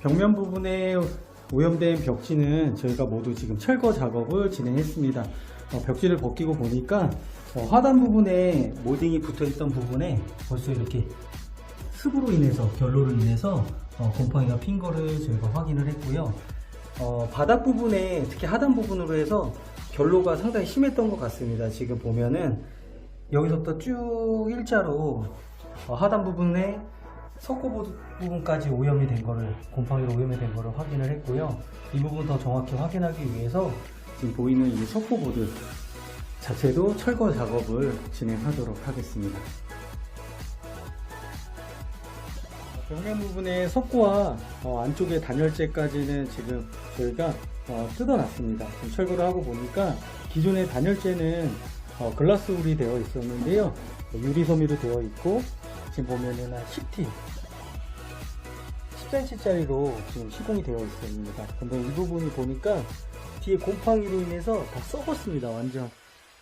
벽면 부분에 오염된 벽지는 저희가 모두 지금 철거 작업을 진행했습니다. 어, 벽지를 벗기고 보니까 어, 하단 부분에 모딩이 붙어 있던 부분에 벌써 이렇게 습으로 인해서 결로로 인해서 어, 곰팡이가 핀 거를 저희가 확인을 했고요. 어, 바닥 부분에 특히 하단 부분으로 해서 결로가 상당히 심했던 것 같습니다. 지금 보면은 여기서부터 쭉 일자로 어, 하단 부분에 석고 부분까지 오염이 된 거를 곰팡이로 오염이 된 거를 확인을 했고요. 이 부분 더 정확히 확인하기 위해서 지금 보이는 이 석고보드 자체도 철거 작업을 진행하도록 하겠습니다. 벽면 부분의 석고와 어, 안쪽의 단열재까지는 지금 저희가 어, 뜯어놨습니다. 철거를 하고 보니까 기존의 단열재는 어, 글라스울이 되어 있었는데요. 유리섬유로 되어 있고 지금 보면은 한 10T 10cm짜리로 지금 시공이 되어 있습니다. 근데 이 부분이 보니까 뒤에 곰팡이로 인해서 다 썩었습니다. 완전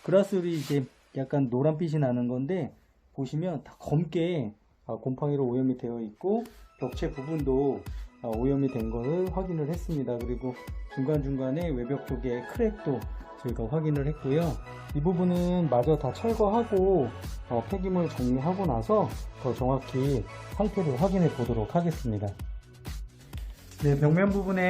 글라스울이 이제 약간 노란빛이 나는 건데 보시면 다 검게 아, 곰팡이로 오염이 되어 있고 벽체 부분도 아, 오염이 된 것을 확인을 했습니다. 그리고 중간중간에 외벽 쪽에 크랙도 저희가 확인을 했고요. 이 부분은 마저 다 철거하고 어, 폐기물 정리하고 나서 더 정확히 상태를 확인해 보도록 하겠습니다. 네, 벽면 부분에